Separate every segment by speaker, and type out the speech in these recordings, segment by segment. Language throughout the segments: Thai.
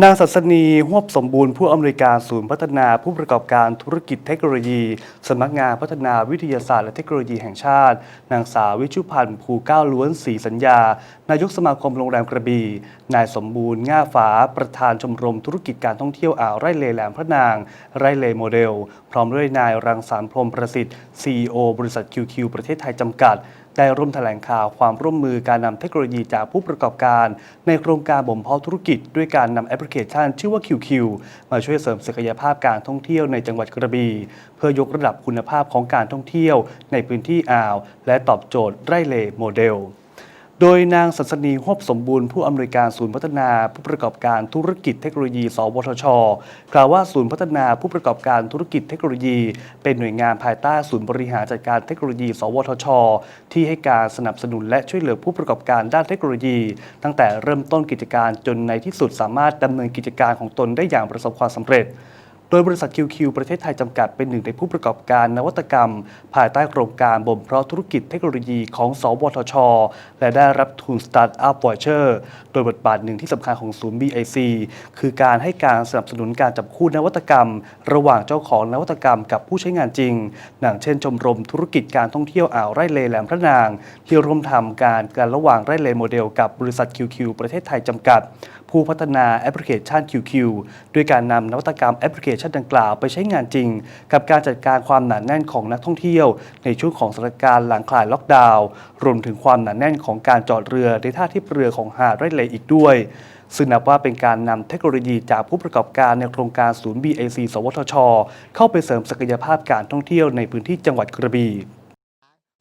Speaker 1: นางสัสนีหวบสมบูรณ์ผู้อำนวยการศูนย์พัฒนาผู้ประกอบการธุรกิจเทคโนโลยีสำนักงานพัฒนาวิทยาศาสตร์และเทคโนโลยีแห่งชาติ นางสาววิชุพันธ์ภูก้าวล้วนศรีสัญญา นายกสมาคมโรงแรมกระบี่ นายสมบูรณ์ง่าฝาประธานชมรมธุรกิจการท่องเที่ยวอ่าวไร่เลแหลมพระนาง ไร่เลโมเดล พร้อมด้วยนายรังสรรค์พรมประสิทธิ์ CEO บริษัท QQ ประเทศไทยจำกัดได้ร่วมแถลงข่าวความร่วมมือการนำเทคโนโลยีจากผู้ประกอบการ ในโครงการบ่มเพาะธุรกิจ ด้วยการนำแอปพลิเคชัน ชื่อว่า QQ มาช่วยเสริมศักยภาพการท่องเที่ยวในจังหวัดกระบี่เพื่อยกระดับคุณภาพของการท่องเที่ยวในพื้นที่อ่าว และตอบโจทย์ไร่เลโมเดล โดยนางสัสนีหบสมบูรณ์ผู้อำนวยการศูนย์พัฒนาผู้ประกอบการธุรกิจเทคโนโลยี สวทช กล่าวว่าศูนย์พัฒนาผู้ประกอบการธุรกิจเทคโนโลยี เป็นหน่วยงานภายใต้ศูนย์บริหารจัดการเทคโนโลยี สวทช ที่ให้การสนับสนุนและช่วยเหลือผู้ประกอบการด้านเทคโนโลยี ตั้งแต่เริ่มต้นกิจการจนในที่สุดสามารถดำเนินกิจการของตนได้อย่างประสบความสำเร็จ โดยบริษัท QQ ประเทศไทยจำกัดเป็นหนึ่งในผู้ประกอบการนวัตกรรม ภายใต้โครงการบ่มเพาะธุรกิจเทคโนโลยีของ สวทช และได้รับทุน Startup Voucher โดยบทบาทหนึ่งที่สำคัญของศูนย์ BIC คือการให้การสนับสนุนการจับคู่นวัตกรรม ระหว่างเจ้าของนวัตกรรมกับผู้ใช้งานจริงอย่างเช่น ชมรมธุรกิจการท่องเที่ยวอ่าวไร่เลแหลมพระนาง ที่ร่วมทำการการระหว่างไร่เลโมเดล กับบริษัท QQ ประเทศไทยจำกัด ผู้พัฒนาแอปพลิเคชัน QQ ด้วยการนำนวัตกรรมแอปพลิเคชันดังกล่าวไปใช้งานจริง กับการจัดการความหนาแน่นของนักท่องเที่ยว ในช่วงของสถานการณ์หลังคลายล็อกดาวน์รวมถึงความหนาแน่นของการจอดเรือในท่าเทียบเรือของหาดไร่เลอีกด้วยซึ่งนับว่าเป็นการนำเทคโนโลยีจากผู้ประกอบการในโครงการศูนย์ BAC สวทช เข้าไปเสริมศักยภาพการท่องเที่ยวในพื้นที่จังหวัดกระบี่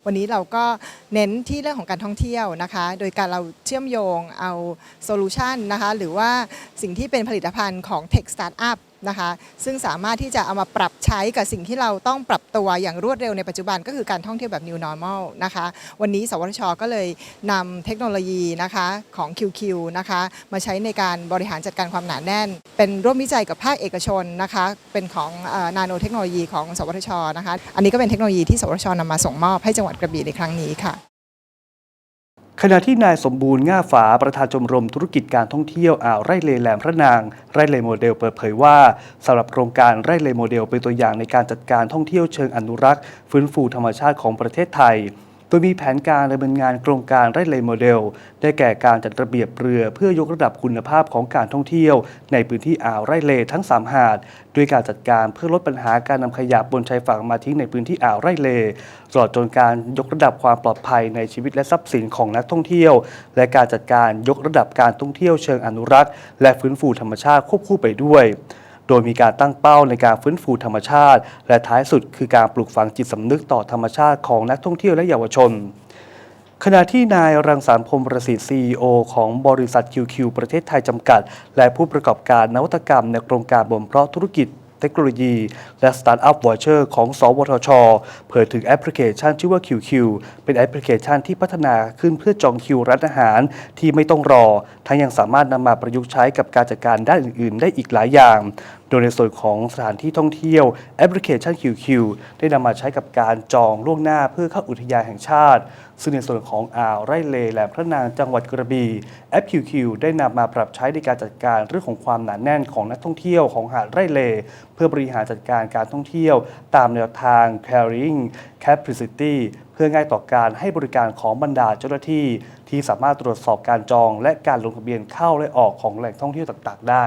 Speaker 2: วันนี้เราก็เน้นที่เรื่องของการท่องเที่ยวนะคะ โดยการเราเชื่อมโยงเอาโซลูชันนะคะ หรือว่าสิ่งที่เป็นผลิตภัณฑ์ของ Tech Startup นะคะ ซึ่งสามารถที่จะเอามาปรับใช้กับสิ่งที่เราต้องปรับตัวอย่างรวดเร็วในปัจจุบันก็คือการท่องเที่ยวแบบ New Normal นะคะ วันนี้ สวทช ก็เลยนำเทคโนโลยีนะคะของ QQ นะคะมาใช้ในการบริหารจัดการความหนาแน่น เป็นร่วมวิจัยกับภาคเอกชนนะคะเป็นของนาโนเทคโนโลยีของ สวทชนะคะอันนี้ก็เป็นเทคโนโลยีที่สวทชนำมาส่งมอบให้จังหวัดกระบี่ในครั้งนี้ค่ะ
Speaker 1: ขณะที่นายสมบูรณ์ง่าฝาประธานชมรมธุรกิจการท่องเที่ยวอ่าวไร่เลแหลมพระนาง ไร่เลโมเดลเปิดเผยว่าสำหรับโครงการไร่เลโมเดลเป็นตัวอย่างในการจัดการท่องเที่ยวเชิงอนุรักษ์ ฟื้นฟูธรรมชาติของประเทศไทย โดยมีแผนการดำเนินงานโครงการไร่เลโมเดล ได้แก่การจัดระเบียบเรือเพื่อยกระดับคุณภาพของการท่องเที่ยว ในพื้นที่อ่าวไร่เลทั้ง 3 หาด ด้วยการจัดการเพื่อลดปัญหาการนำขยะบนชายฝั่งมาทิ้งในพื้นที่อ่าวไร่เลตลอดจนการยกระดับความปลอดภัยในชีวิตและทรัพย์สินของนักท่องเที่ยว และการจัดการยกระดับการท่องเที่ยวเชิงอนุรักษ์ และฟื้นฟูธรรมชาติควบคู่ไปด้วย โดยมีการตั้งเป้าในการฟื้นฟูธรรมชาติ และท้ายสุดคือการปลูกฝังจิตสำนึกต่อธรรมชาติของนักท่องเที่ยวและเยาวชนขณะที่นายรังสรรค์พรมประสิทธิ์ CEO ของบริษัท QQ ประเทศไทยจำกัด และผู้ประกอบการนวัตกรรมในโครงการบ่มเพาะธุรกิจเทคโนโลยี และสตาร์ทอัพวอเชอร์ของ สวทช เผยถึงแอปพลิเคชันชื่อว่า QQ เป็นแอปพลิเคชันที่พัฒนาขึ้นเพื่อจองคิวร้านอาหารที่ไม่ต้องรอ ทั้งยังสามารถนำมาประยุกต์ใช้กับการจัดการด้านอื่น ๆ ได้อีกหลายอย่าง โดยในส่วนของสถานที่ท่องเที่ยวแอปพลิเคชัน QQ ได้นำมาใช้กับการจองล่วงหน้าเพื่อเข้าอุทยานแห่งชาติ ซึ่งในส่วนของอ่าวไร่เลแหลมพระนางจังหวัดกระบี่แอป QQ ได้นำมาปรับใช้ในการจัดการเรื่องของความหนาแน่นของนักท่องเที่ยวของหาดไร่เล เพื่อบริหารจัดการการท่องเที่ยว ตามแนวทาง caring capacity เพื่อง่ายต่อการให้บริการของบรรดาเจ้าหน้าที่ ที่สามารถตรวจสอบการจอง และการลงทะเบียนเข้าและออกของแหล่งท่องเที่ยวต่าง ๆ ได้